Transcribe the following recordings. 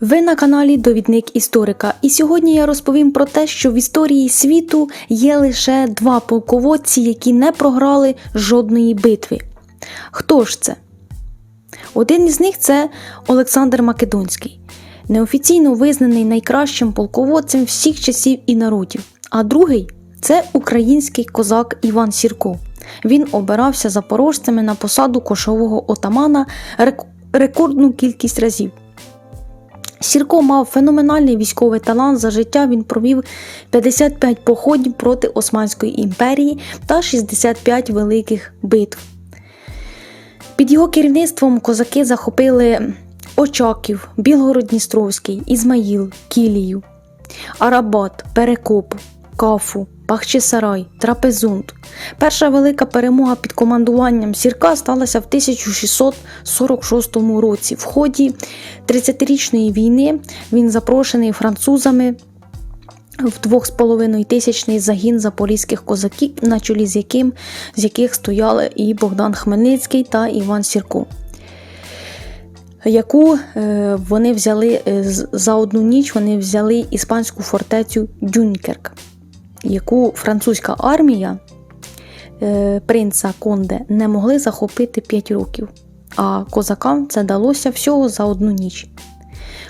Ви на каналі Довідник історика, і сьогодні я розповім про те, що в історії світу є лише два полководці, які не програли жодної битви. Хто ж це? Один із них це Олександр Македонський, неофіційно визнаний найкращим полководцем всіх часів і народів. А другий це український козак Іван Сірко. Він обирався запорожцями на посаду кошового отамана рекордну кількість разів. Сірко мав феноменальний військовий талант. За життя він провів 55 походів проти Османської імперії та 65 великих битв. Під його керівництвом козаки захопили Очаків, Білгород-Дністровський, Ізмаїл, Кілію, Арабат, Перекоп, Кафу, Бахчисарай, Трапезунд. Перша велика перемога під командуванням Сірка сталася в 1646 році. В ході 30-річної війни він запрошений французами в двох з половиною тисячний загін запорізьких козаків, на чолі з яким з яких стояли і Богдан Хмельницький та Іван Сірко. Яку е, вони взяли е, за одну ніч вони взяли іспанську фортецю Дюнкерк, яку французька армія е, принца Конде не могли захопити 5 років, а козакам це далося всього за одну ніч.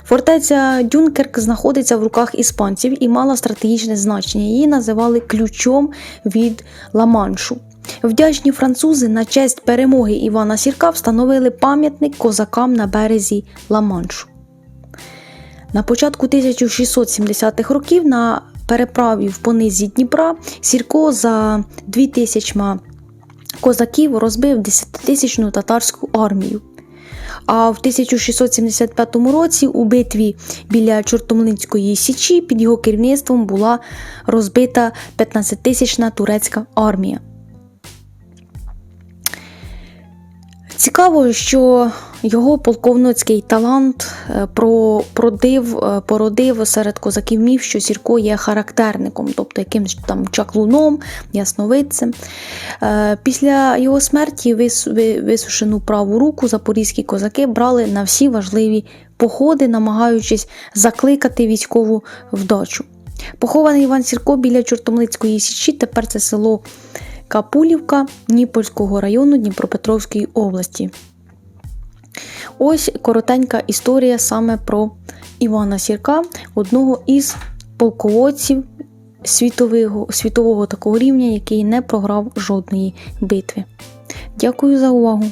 Фортеця Дюнкерк знаходиться в руках іспанців і мала стратегічне значення. Її називали ключом від Ла-Маншу. Вдячні французи на честь перемоги Івана Сірка встановили пам'ятник козакам на березі Ла-Маншу. На початку 1670-х років на переправі в понизі Дніпра Сірко за 2000 козаків розбив 10-тисячну татарську армію. А в 1675 році у битві біля Чортомлинської січі під його керівництвом була розбита 15-тисячна турецька армія. Цікаво, що його полковницький талант е, про- продив, е, породив серед козаків міф, що Сірко є характерником, тобто якимсь там чаклуном, ясновидцем. Е, Після його смерті вис- висушену праву руку запорізькі козаки брали на всі важливі походи, намагаючись закликати військову вдачу. Похований Іван Сірко біля Чортомлицької січі, тепер це село Капулівка Ніпольського району Дніпропетровської області. Ось коротенька історія саме про Івана Сірка, одного із полководців світового, світового такого рівня, який не програв жодної битви. Дякую за увагу!